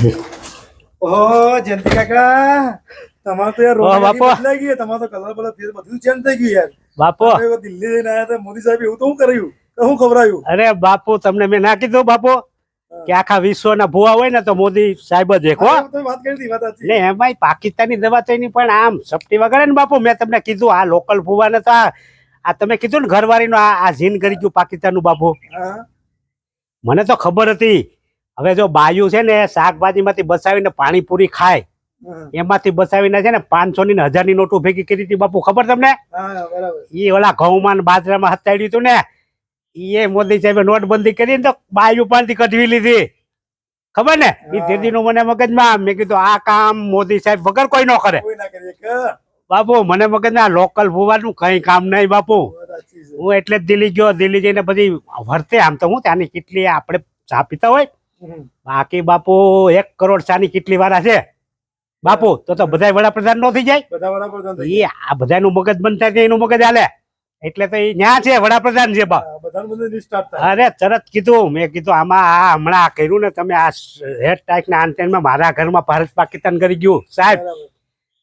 ઓહો જયંતિ કાકા તમારે તો યાર બાપુ. બદલાઈ ગઈ તમારે તો કલર બલર ફેર બધું ચેન્જ થઈ ગયું યાર. બાપુ. દિલ્હી જઈને આયા હતા મોદી સાહેબ એવું તો કર્યું? હું ખવડાયું? અરે બાપુ તમને મેં ના કીધું બાપુ કે આખા વિશ્વના ભૂવા હોય ને તો મોદી સાહેબ જ એક ને એમાંય પાકિસ્તાની દવા થઈ ની પણ આમ સપટી વગર ને બાપુ મેં તમને કીધું આ લોકલ ભૂવાને તો આ તમે કીધું ને ઘરવાળીનો આ આ જીન કરી ગયું પાકિસ્તાનનું બાપુ. હા. મને તો ખબર હતી હવે જો બાયુ છે ને શાકભાજીમાંથી બસાવીને પાણીપુરી ખાય એમાંથી બસાવીને છે ને પાંચસો ની હજાર હજારની નોટો ભેગી કરી હતી બાપુ ખબર તમને? એ ઓલા ઘઉંમાં ને બાજરામાં હતાડ્યું હતું ને એ મોદી સાહેબે નોટબંધી કરી ને તો બાયુ પાનથી કઢવી લીધી. ખબર ને? એ દીદી નું મને મગજમાં મેં કીધું આ કામ મોદી સાહેબ વગર કોઈ ન કરે. ના બાપુ મને મગજમાં લોકલ ભૂવાનું કઈ કામ નહીં બાપુ. હું એટલે જ દિલ્હી ગયો દિલ્હી જઈને પછી વર્તે આમ તો હું ત્યાંની કેટલી આપણે ચા પીતા હોય. બાકી બાપુ એક કરોડ ચાની કેટલી વાળા છે? બાપુ તો તો બધા વડાપ્રધાન નો થઈ જાય? બધા વડાપ્રધાન એ આ બધાનું મગજ બનતા છે એનું મગજ હાલે. એટલે તો એ ન્યા છે વડાપ્રધાન છે થાય. અરે તરત કીધું મેં કીધું આમાં આ હમણાં આ કર્યું ને તમે આ હેડ ટાઈક ના આંતેનમાં મારા ઘરમાં ભારત પાકિસ્તાન કરી ગયું. સાહેબ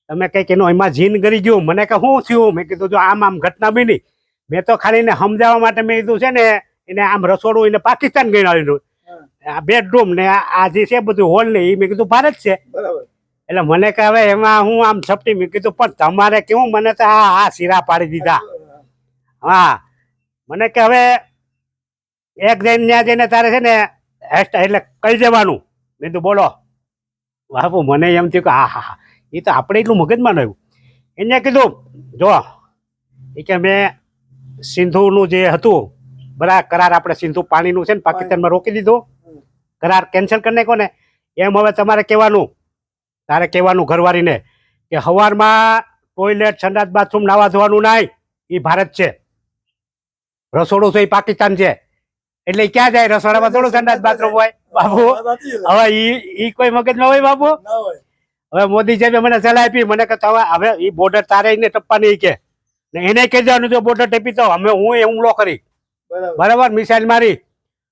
તમે કંઈક એનો એમાં જીન કરી ગયું. મને કે શું થયું? મેં કીધું જો આમ આમ ઘટના બની. મેં તો ખાલી એને સમજાવવા માટે મેં કીધું છે ને એને આમ રસોડું એને પાકિસ્તાન ગણાવ્યું. આ બેડરૂમ ને આ જે છે બધું હોલ ને એ મેં કીધું ભારત છે. એટલે મને કે હવે એમાં હું આમ છપટી મેં કીધું પણ તમારે કેવું? મને તો આ આ શીરા પાડી દીધા. હા. મને કે હવે એક જઈને ત્યાં જઈને તારે છે ને હેરસ્ટાઈલ એટલે કહી દેવાનું. મેં તો બોલો. બાપુ મને એમ થયું કે હા હા એ તો આપણે એટલું મગજમાં રહ્યું એને કીધું જો એ કે મેં સિંધુનું જે હતું બરા કરાર આપણે સિંધુ પાણીનું છે ને પાકિસ્તાનમાં રોકી દીધું. કરાર કેન્સલ કરી નાખ્યો ને. એમ હવે તમારે કહેવાનું તારે કહેવાનું ઘરવાળીને કે સવારમાં ટોયલેટ સંડાસ બાથરૂમ નાવા ધોવાનું નહીં. એ ભારત છે. રસોડું છે એ પાકિસ્તાન છે. એટલે ક્યાં જાય? રસોડામાં થોડું સંડાસ બાથરૂમ હોય. બાબુ. હવે ઈ ઈ કોઈ મગજમાં હોય બાબુ? હવે મોદી સાહેબે મને સલાહ આપી. મને કે હવે હવે એ બોર્ડર તારે એને ટપ્પા નહીં કે. એને કહી દેવાનું જો બોર્ડર ટેપી તો. અમે હું એ હુમલો કરી. બરાબર. મિસાઇલ મારી.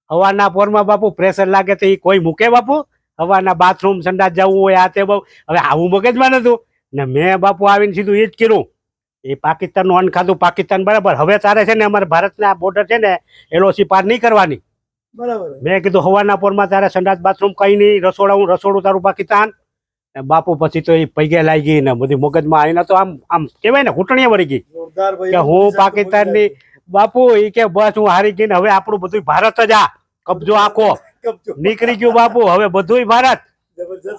હવાના પોરમાં બાપુ પ્રેશર લાગે તો એ કોઈ મૂકે બાપુ. હવાના બાથરૂમ સંડાસ જવું હોય આ તે બહુ. હવે આવું મગજમાં નતું. ને મેં બાપુ આવીને સીધું એ જ કર્યું એ પાકિસ્તાનનું અન્ન ખાધું પાકિસ્તાન બરાબર. હવે તારે છે ને અમારે ભારતના બોર્ડર છે ને એલઓસી પાર નહીં કરવાની. બરાબર. મેં કીધું હવાના પોરમાં તારે સંડાસ બાથરૂમ કઈ નહીં રસોડા હું રસોડું તારું પાકિસ્તાન. બાપુ પછી તો એ પૈગે લાગી ગઈ ને બધી મગજમાં આવીને તો આમ આમ કહેવાય ને ઘૂંટણીએ વળી ગઈ. કે હું પાકિસ્તાનની બાપુ એ કે બસ હું હારી ગઈ હવે આપણું બધું ભારત જ આ. કબજો આખો. નીકળી ગયું બાપુ હવે બધુંય ભારત.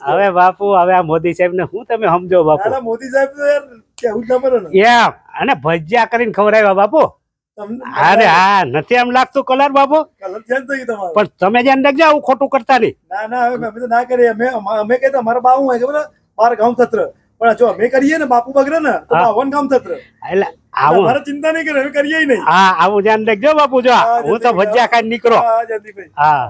હવે બાપુ હવે આ મોદી સાહેબ ને હું તમે સમજો બાપુ? મોદી સાહેબ એમ. અને ભજીયા કરીને ખવડાવ્યા બાપુ? તમને અરે હા નથી એમ લાગતું કલર બાપુ? પણ તમે ધ્યાન રાખજો આવું ખોટું કરતા નહીં. ના ના હવે અમે તો ના કરીએ. અમે અમા- કહેતા અમારા બાવું હોય ખબર બાર ગામ સત્ર પણ જો અમે કરીએ ને બાપુ બગડે ને. બાવન ગામ સત્ર એટલે આવું. મારે ચિંતા નહીં કરે કરીએ નહીં. હા આવું ધ્યાન રાખજો બાપુ જો હા, તો ભજીયા ખાઈ નીકળો. હા જયંતિભાઈ હા.